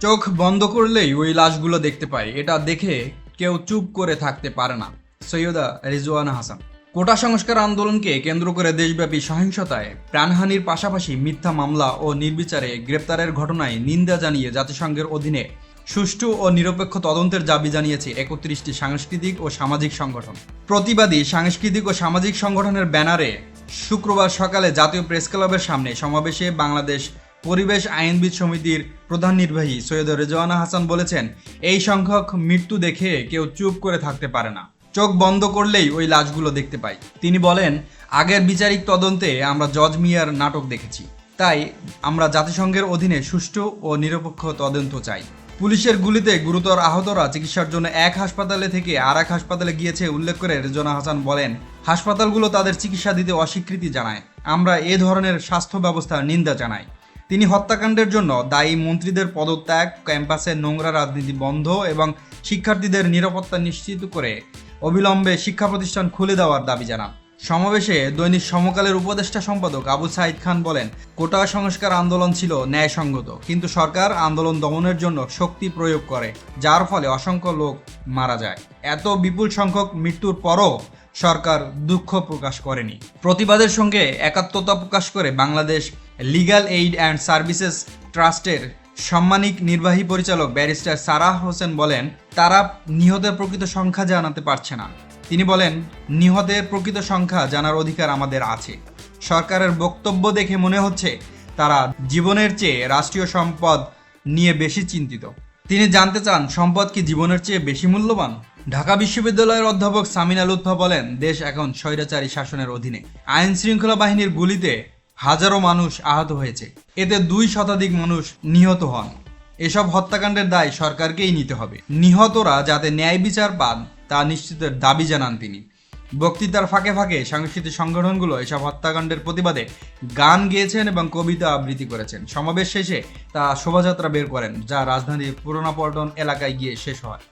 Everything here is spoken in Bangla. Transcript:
চোখ বন্ধ করলেই ওই লাশগুলো দেখতে পাই। এটা দেখে কেউ চুপ করে থাকতে পারে না। সৈয়দা রিজওয়ানা হাসান। কোটা সংস্কার আন্দোলনকে কেন্দ্র করে দেশব্যাপী সহিংসতায় প্রাণহানির পাশাপাশি মিথ্যা মামলা ও নির্বিচারে গ্রেপ্তারের ঘটনায় নিন্দা জানিয়ে জাতিসংঘের অধীনে সুষ্ঠু ও নিরপেক্ষ তদন্তের দাবি জানিয়েছে একত্রিশটি সাংস্কৃতিক ও সামাজিক সংগঠন। প্রতিবাদী সাংস্কৃতিক ও সামাজিক সংগঠনের ব্যানারে শুক্রবার সকালে জাতীয় প্রেস ক্লাবের সামনে সমাবেশে বাংলাদেশ পরিবেশ আইনবিদ সমিতির প্রধান নির্বাহী সৈয়দ রেজওয়ানা হাসান বলেছেন, এই সংখ্যক মৃত্যু দেখে কেউ চুপ করে থাকতে পারে না। চোখ বন্ধ করলেই ওই লাশগুলো দেখতে পাই। তিনি বলেন, আগের বিচারিক তদন্তে আমরা জজ মিয়ার নাটক দেখেছি। তাই আমরা জাতিসংঘের অধীনে সুষ্ঠু ও নিরপেক্ষ তদন্ত চাই। পুলিশের গুলিতে গুরুতর আহতরা চিকিৎসার জন্য এক হাসপাতালে থেকে আর এক হাসপাতালে গিয়েছে উল্লেখ করে রেজনা হাসান বলেন, হাসপাতালগুলো তাদের চিকিৎসা দিতে অস্বীকৃতি জানায়। আমরা এ ধরনের স্বাস্থ্য ব্যবস্থার নিন্দা জানাই। তিনি হত্যাকাণ্ডের জন্য দায়ী মন্ত্রীদের পদত্যাগ ক্যাম্পাসের নোংরা রাজনীতি বন্ধ এবং শিক্ষার্থীদের নিরাপত্তা নিশ্চিত করে অবিলম্বে শিক্ষা প্রতিষ্ঠান খুলে দেওয়ার দাবি জানান। সমাবেশে দৈনিক সমকালের উপদেষ্টা সম্পাদক আবু সাইদ খান বলেন, কোটা সংস্কার আন্দোলন ছিল ন্যায়সঙ্গত, কিন্তু সরকার আন্দোলন দমনের জন্য শক্তি প্রয়োগ করে, যার ফলে অসংখ্য লোক মারা যায়। এত বিপুল সংখ্যক মৃত্যুর পরও সরকার দুঃখ প্রকাশ করেনি। প্রতিবাদের সঙ্গে একাত্মতা প্রকাশ করে Bangladesh legal aid and services ট্রাস্টের সম্মানিক নির্বাহী পরিচালক ব্যারিস্টার সারাহ হোসেন বলেন, তারা নিহতের প্রকৃত সংখ্যা জানাতে পারছে না। তিনি বলেন, নিহতের প্রকৃত সংখ্যা জানার অধিকার আমাদের আছে। সরকারের বক্তব্য দেখে মনে হচ্ছে তারা জীবনের চেয়ে রাষ্ট্রীয় সম্পদ নিয়ে বেশি চিন্তিত। তিনি জানতে চান, সম্পদ কি জীবনের চেয়ে বেশি মূল্যবান? ঢাকা বিশ্ববিদ্যালয়ের অধ্যাপক সামিনা লুৎফা বলেন, দেশ এখন স্বৈরাচারী শাসনের অধীনে। আইন শৃঙ্খলা বাহিনীর গুলিতে হাজারো মানুষ আহত হয়েছে। এতে দুই শতাধিক মানুষ নিহত হন। এসব হত্যাকাণ্ডের দায় সরকারকেই নিতে হবে। নিহতরা যাতে ন্যায় বিচার পান, তা নিশ্চিতের দাবি জানান তিনি। বক্তৃতার ফাঁকে ফাঁকে সাংস্কৃতিক সংগঠনগুলো এসব হত্যাকাণ্ডের প্রতিবাদে গান গেয়েছেন এবং কবিতা আবৃত্তি করেছেন। সমাবেশ শেষে তা শোভাযাত্রা বের করেন, যা রাজধানীর পুরোনো পল্টন এলাকায় গিয়ে শেষ হয়।